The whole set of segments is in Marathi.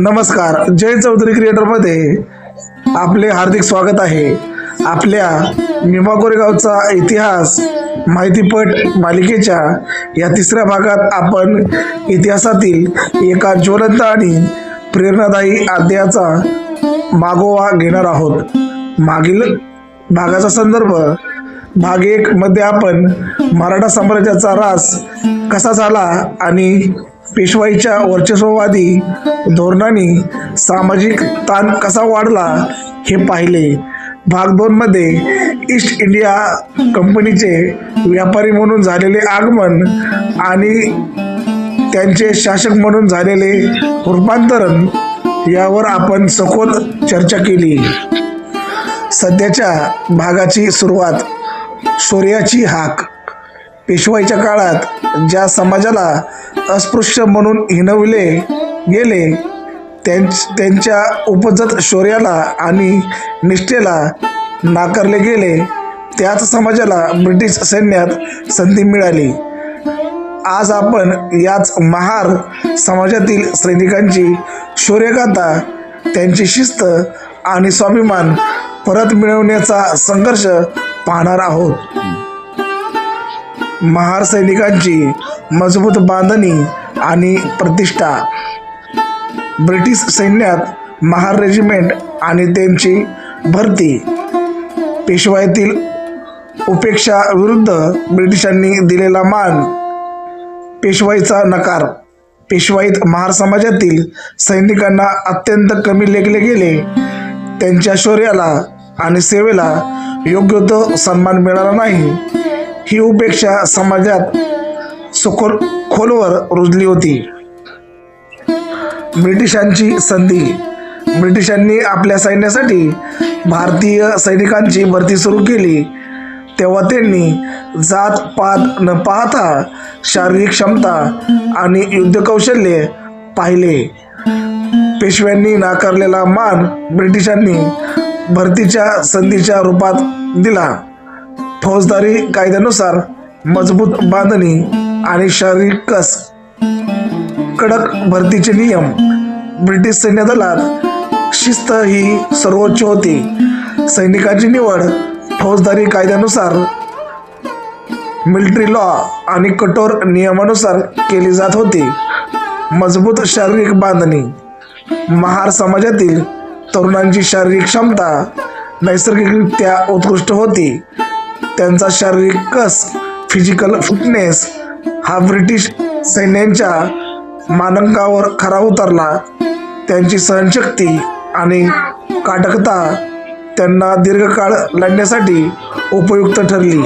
नमस्कार. जय चौधरी क्रिएटरमध्ये आपले हार्दिक स्वागत आहे. आपल्या निमा कोरेगावचा इतिहास माहितीपट मालिकेच्या या तिसऱ्या भागात आपण इतिहासातील एका ज्वलंत आणि प्रेरणादायी अध्यायाचा मागोवा घेणार आहोत. मागील भागाचा संदर्भ भाग एक मध्ये आपण मराठा साम्राज्याचा रास कसा झाला आणि पेशवाईच्या वर्चस्ववादी धोरणाने सामाजिक ताण कसा वाढला हे पाहिले. भाग दोनमध्ये ईस्ट इंडिया कंपनीचे व्यापारी म्हणून झालेले आगमन आणि त्यांचे शासक म्हणून झालेले रूपांतरण यावर आपण सखोल चर्चा केली. सध्याच्या भागाची सुरुवात सूर्याची हाक. पेशवाईच्या काळात ज्या समाजाला अस्पृश्य म्हणून हिनविले गेले त्यांच्या उपजत शौर्याला आणि निष्ठेला नाकारले गेले त्याच समाजाला ब्रिटिश सैन्यात संधी मिळाली. आज आपण याच महार समाजातील सैनिकांची शौर्यगाथा त्यांची शिस्त आणि स्वाभिमान परत मिळवण्याचा संघर्ष पाहणार आहोत. महार सैनिकांची मजबूत बांधणी आणि प्रतिष्ठा. ब्रिटिश सैन्यात महार रेजिमेंट आणि त्यांची भरती. पेशवाईतील उपेक्षा विरुद्ध ब्रिटिशांनी दिलेला मान. पेशवाईचा नकार. पेशवाईत महार समाजातील सैनिकांना अत्यंत कमी लेखले गेले. त्यांच्या शौर्याला आणि सेवेला योग्य तो सन्मान मिळाला नाही. ही उपेक्षा समाजात सखोल खोलवर रुजली होती. ब्रिटिशांची संधी ब्रिटिशांनी आपल्या सैन्यासाठी भारतीय सैनिकांची भरती सुरू केली. तेव्हा त्यांनी जात पात न पाहता शारीरिक क्षमता आणि युद्धकौशल्य पाहिले. पेशव्यांनी नाकारलेला मान ब्रिटिशांनी भरतीच्या संधीच्या रूपात दिला. फौजदारी कायद्यानुसार मजबूत बांधणी आणि शारीरिक कस कडक भरतीचे नियम ब्रिटिश सैन्य दलात शिस्त ही सर्वोच्च होती. सैनिकांची निवड फौजदारी कायद्यानुसार मिलिटरी लॉ आणि कठोर नियमानुसार केली जात होती. मजबूत शारीरिक बांधणी महार समाजातील तरुणांची शारीरिक क्षमता नैसर्गिकरित्या उत्कृष्ट होती. त्यांचा शारीरिक कस फिजिकल फिटनेस हा ब्रिटिश सैन्यांच्या मानंकावर खरा उतरला. त्यांची सहनशक्ती आणि काटकता त्यांना दीर्घकाळ लढण्यासाठी उपयुक्त ठरली.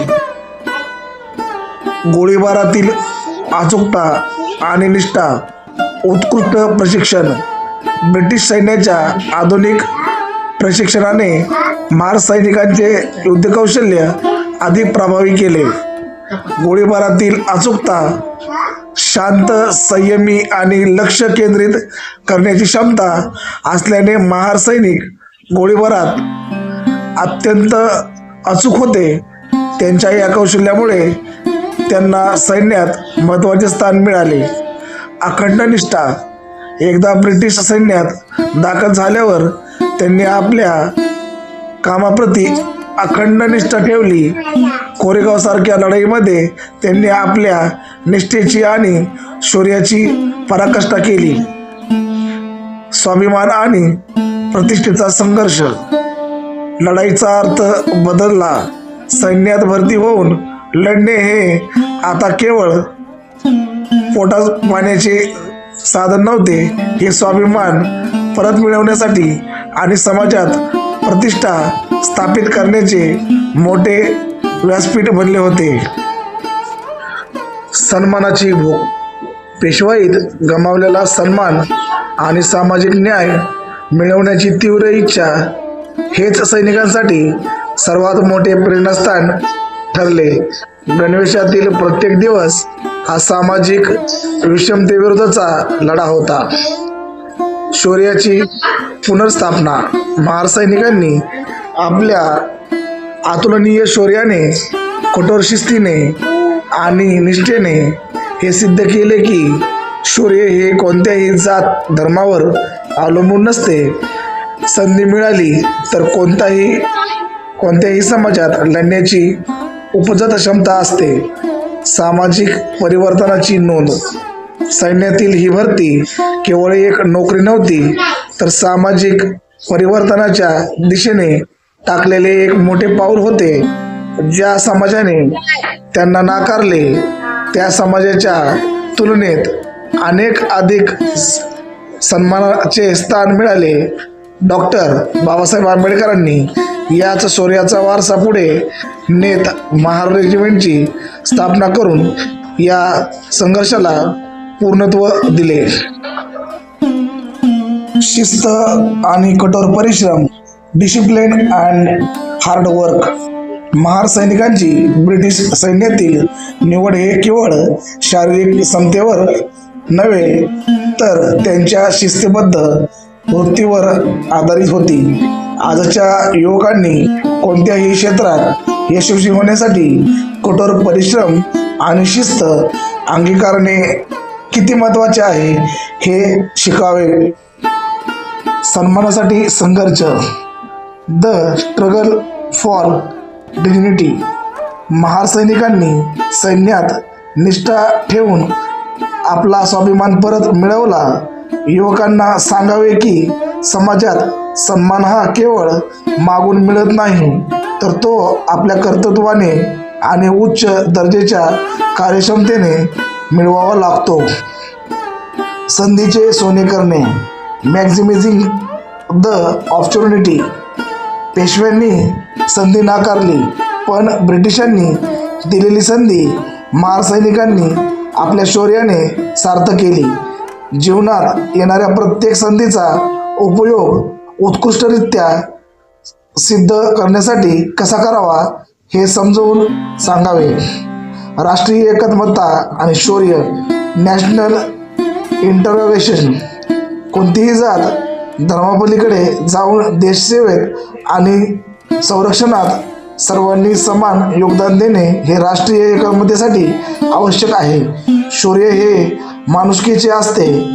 गोळीबारातील अचूकता आणि निष्ठा उत्कृष्ट प्रशिक्षण ब्रिटिश सैन्याच्या आधुनिक प्रशिक्षणाने महार सैनिकांचे युद्धकौशल्य अधिक प्रभावी केले. गोळीबारातील अचूकता शांत संयमी आणि लक्ष केंद्रित करण्याची क्षमता असल्याने महार सैनिक गोळीबारात अत्यंत अचूक होते. त्यांच्या या कौशल्यामुळे त्यांना सैन्यात महत्त्वाचे स्थान मिळाले. अखंड निष्ठा एकदा ब्रिटिश सैन्यात दाखल झाल्यावर त्यांनी आपल्या कामाप्रती अखंड निष्ठा ठेवली. कोरेगावसारख्या लढाईमध्ये त्यांनी आपल्या निष्ठेची आणि शौर्याची पराकाष्ठा केली. स्वाभिमान आणि प्रतिष्ठेचा संघर्ष. लढाईचा अर्थ बदलला. सैन्यात भरती होऊन लढणे हे आता केवळ पोटा पाण्याचे साधन नव्हते हे स्वाभिमान परत मिळवण्यासाठी आणि समाजात प्रतिष्ठा स्थापित करण्याचे मोठे व्यासपीठ बनले होते. सन्मानाची भूक पेशवाईत गमावलेला सन्मान आणि सामाजिक न्याय मिळवण्याची तीव्र इच्छा हेच सैनिकांसाठी सर्वात मोठे प्रेरणास्थान ठरले. गणवेशातील प्रत्येक दिवस हा सामाजिक विषमतेविरुद्धचा लढा होता. शौर्याची पुनर्स्थापना महार सैनिकांनी आपल्या अतुलनीय शौर्याने कठोर शिस्तीने आणि निष्ठेने हे सिद्ध केले की शौर्य हे कोणत्याही जात धर्मावर अवलंबून नसते. संधी मिळाली तर कोणताही कोणत्याही समाजात लढण्याची उपजत क्षमता असते. सामाजिक परिवर्तनाची नोंद. सैन्यातील ही भरती केवळ एक नोकरी नव्हती तर सामाजिक परिवर्तनाच्या दिशेने टाकलेले एक मोठे पाऊल होते ज्या समाजाने त्यांना नाकारले. त्या समाजाच्या तुलनेत अनेक अधिक सन्मानाचे स्थान मिळाले. डॉक्टर बाबासाहेब आंबेडकरांनी याच शौर्याचा वारसा पुढे नेत महार रेजिमेंटची स्थापना करून या संघर्षाला पूर्णत्व दिले. शिस्त आणि कठोर परिश्रम discipline and hard work Mahar सैनिकांची ब्रिटिश सैन्यातील निवड हे केवळ शारीरिक क्षमतेवर नव्हे तर त्यांच्या शिस्तबद्ध वृत्तीवर आधारित होती. आजच्या युवकांनी कोणत्याही क्षेत्रात यशस्वी होण्यासाठी कठोर परिश्रम आणि शिस्त अंगीकारणे किती महत्त्वाचे आहे हे शिकावे. सन्मानासाठी संघर्ष. The struggle for dignity. Mahar सैनिकांनी सैन्यात निष्ठा ठेवून आपला स्वाभिमान परत मिळवला. युवकांना सांगावे की समाजात सन्मान हा केवळ मागून मिळत नाही तर तो आपल्या कर्तृत्वाने आणि उच्च दर्जेच्या कार्यक्षमतेने मिळवावा लागतो. संधीचे सोने करणे. Maximising the opportunity. पेशव्यांनी संधी नाकारली पण ब्रिटिशांनी दिलेली संधी मारसैनिकांनी आपल्या शौर्याने सार्थ केली. जीवनात येणाऱ्या प्रत्येक संधीचा उपयोग उत्कृष्टरित्या सिद्ध करण्यासाठी कसा करावा हे समजवून सांगावे. राष्ट्रीय एकात्मता आणि शौर्य नॅशनल इंटरवेशन कोणतीही जात धर्मापलीकडे जाऊन देशसेवेत आणि संरक्षणात सर्वांनी समान योगदान देणे हे राष्ट्रीय एकात्मतेसाठी आवश्यक आहे. शौर्य हे माणुसकीचे असते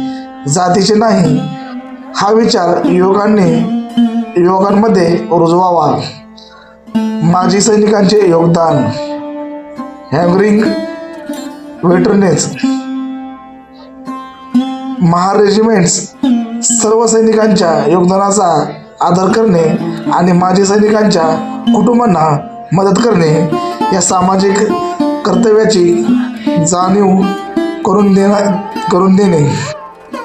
जातीचे नाही. हा विचार युवकांनी युवकांमध्ये रुजवावा. माजी सैनिकांचे योगदान. हॅमरिंग वेटरनेस. महार रेजिमेंट्स सर्व सैनिकांच्या योगदानाचा आदर करणे आणि माजी सैनिकांच्या कुटुंबांना मदत करणे या सामाजिक कर्तव्याची जाणीव करून देणं करून देणे.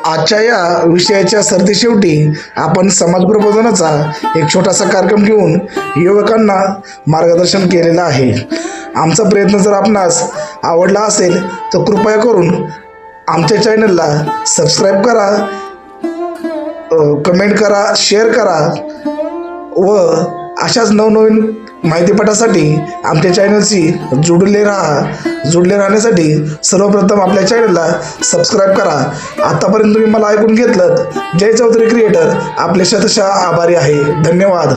आजच्या या विषयाच्या सरतेशेवटी आपण समाज प्रबोधनाचा एक छोटासा कार्यक्रम घेऊन युवकांना मार्गदर्शन केलेलं आहे. आमचा प्रयत्न जर आपणास आवडला असेल तर कृपया करून आमच्या चॅनलला सबस्क्राईब करा कमेंट करा शेअर करा व अशाच नवनवीन माहितीपटासाठी आमच्या चॅनलशी जुडले राहा. जुडले राहण्यासाठी सर्वप्रथम आपल्या चॅनलला सबस्क्राईब करा. आत्तापर्यंत तुम्ही मला ऐकून घेतलं जय चौधरी क्रिएटर. आपले शतशः आभारी आहे. धन्यवाद.